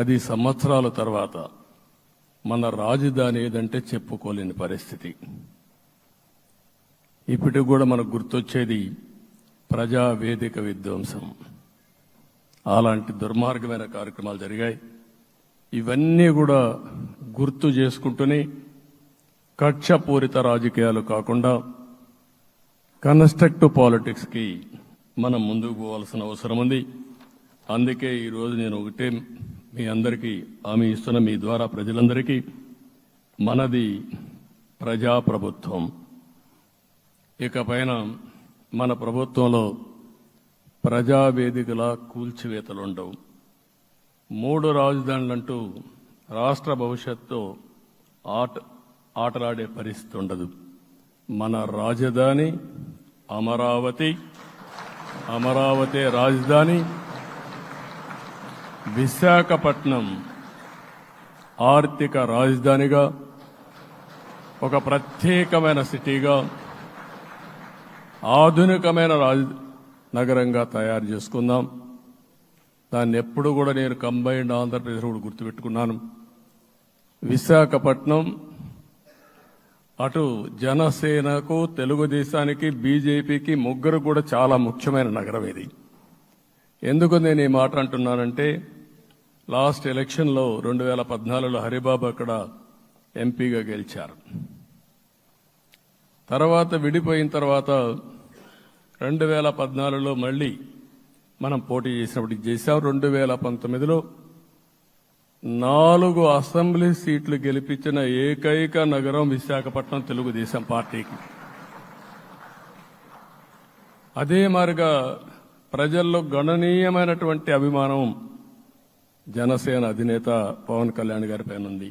పది సంవత్సరాల తర్వాత మన రాజధాని ఏదంటే చెప్పుకోలేని పరిస్థితి. ఇప్పటికి కూడా మనకు గుర్తొచ్చేది ప్రజా వేదిక విధ్వంసం. అలాంటి దుర్మార్గమైన కార్యక్రమాలు జరిగాయి. ఇవన్నీ కూడా గుర్తు చేసుకుంటూనే కక్షపూరిత రాజకీయాలు కాకుండా కన్స్ట్రక్టివ్ పాలిటిక్స్కి మనం ముందుకు పోవాల్సిన అవసరం ఉంది. అందుకే ఈరోజు నేను ఒకటే మీ అందరికీ హామీ ఇస్తున్న మీ ద్వారా ప్రజలందరికీ మనది ప్రజాప్రభుత్వం. ఇకపైన మన ప్రభుత్వంలో ప్రజావేదికల కూల్చివేతలు ఉండవు మూడు రాజధానులంటూ రాష్ట్ర భవిష్యత్తు ఆట ఆటలాడే పరిస్థితి ఉండదు. మన రాజధాని అమరావతి అమరావతి రాజధాని విశాఖపట్నం ఆర్థిక రాజధానిగా ఒక ప్రత్యేకమైన సిటీగా ఆధునికమైన రాజ నగరంగా తయారు చేసుకుందాం. దాన్ని ఎప్పుడు కూడా నేను కంబైన్డ్ ఆంధ్రప్రదేశ్ కూడా గుర్తుపెట్టుకున్నాను. విశాఖపట్నం అటు జనసేనకు తెలుగుదేశానికి బీజేపీకి ముగ్గురు కూడా చాలా ముఖ్యమైన నగరం ఇది. ఎందుకు నేను ఈ మాట అంటున్నానంటే లాస్ట్ ఎలక్షన్లో రెండు వేల పద్నాలుగులో హరిబాబు అక్కడ ఎంపీగా గెలిచారు. తర్వాత విడిపోయిన తర్వాత రెండు వేల పద్నాలుగులో మళ్ళీ మనం పోటీ చేసినప్పుడు చేశాం. రెండు వేల పంతొమ్మిదిలో నాలుగు అసెంబ్లీ సీట్లు గెలిపించిన ఏకైక నగరం విశాఖపట్నం తెలుగుదేశం పార్టీకి. అదే మారిగా ప్రజల్లో గణనీయమైనటువంటి అభిమానం జనసేన అధినేత పవన్ కళ్యాణ్ గారి పైన ఉంది